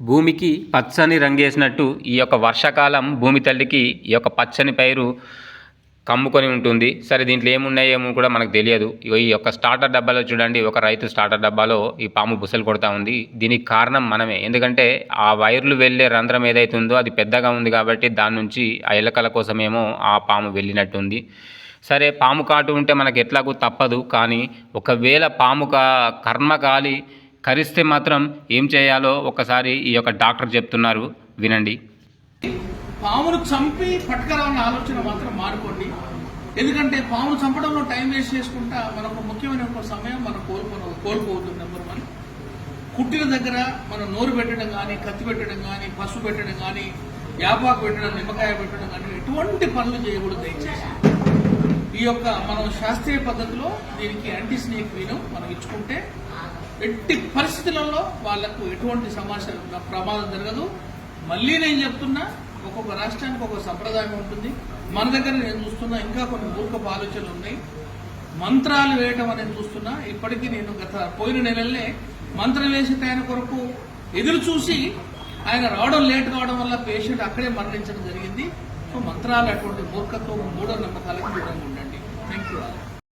భూమికి పచ్చని రంగేసినట్టు ఈ యొక్క వర్షాకాలం భూమి తల్లికి ఈ యొక్క పచ్చని పైరు కమ్ముకొని ఉంటుంది. సరే దీంట్లో ఏమున్నాయేమో కూడా మనకు తెలియదు. ఈ యొక్క స్టార్టర్ డబ్బాలో చూడండి ఒక రైతు స్టార్టర్ డబ్బాలో ఈ పాము బుసలు కొడతా ఉంది. దీనికి కారణం మనమే. ఎందుకంటే ఆ వైర్లు వెళ్ళే రంధ్రం ఏదైతే ఉందో అది పెద్దగా ఉంది కాబట్టి దాని నుంచి ఆ ఎలకల కోసమేమో ఆ పాము వెళ్ళినట్టుంది. సరే పాము కాటు ఉంటే మనకు ఎట్లాగూ తప్పదు. కానీ ఒకవేళ పాము కా కర్మ గాలి కరిస్తే మాత్రం ఏం చేయాలో ఒకసారి ఈ యొక్క డాక్టర్ చెప్తున్నారు. వినండి. పామును చంపి పట్టుకురావాలన్న ఆలోచన మాత్రం మాడుకోండి ఎందుకంటే పామును చంపడంలో టైం వేస్ట్ చేసుకుంటా మనకు ముఖ్యమైన ఒక సమయం మనం కోల్పో కోల్పోతుంది నెంబర్ వన్ కుట్టిన దగ్గర మనం నోరు పెట్టడం కానీ కత్తి పెట్టడం కానీ పసుపు పెట్టడం కానీ యాపాకు పెట్టడం నిమ్మకాయ పెట్టడం కానీ ఎటువంటి పనులు చేయకూడదు దయచేసి. ఈ యొక్క మనం శాస్త్రీయ పద్ధతిలో దీనికి యాంటీ స్నేక్ వీను మనం ఇచ్చుకుంటే ఎట్టి పరిస్థితులలో వాళ్ళకు ఎటువంటి సమస్య ప్రమాదం జరగదు. మళ్ళీ నేను చెప్తున్నా ఒక్కొక్క రాష్ట్రానికి ఒక సంప్రదాయం ఉంటుంది. మన దగ్గర నేను చూస్తున్నా ఇంకా కొన్ని మూర్ఖపు ఆలోచనలు ఉన్నాయి. మంత్రాలు వేయటం అనేది చూస్తున్నా. ఇప్పటికీ నేను గత పోయిన నెలలనే మంత్రం వేసే ఆయన కొరకు ఎదురు చూసి ఆయన రావడం లేట్ కావడం వల్ల పేషెంట్ అక్కడే మరణించడం జరిగింది. సో మంత్రాలు అటువంటి మూర్ఖత్వం మూఢ నమ్మకాలకు దూరంగా ఉండండి. Thank you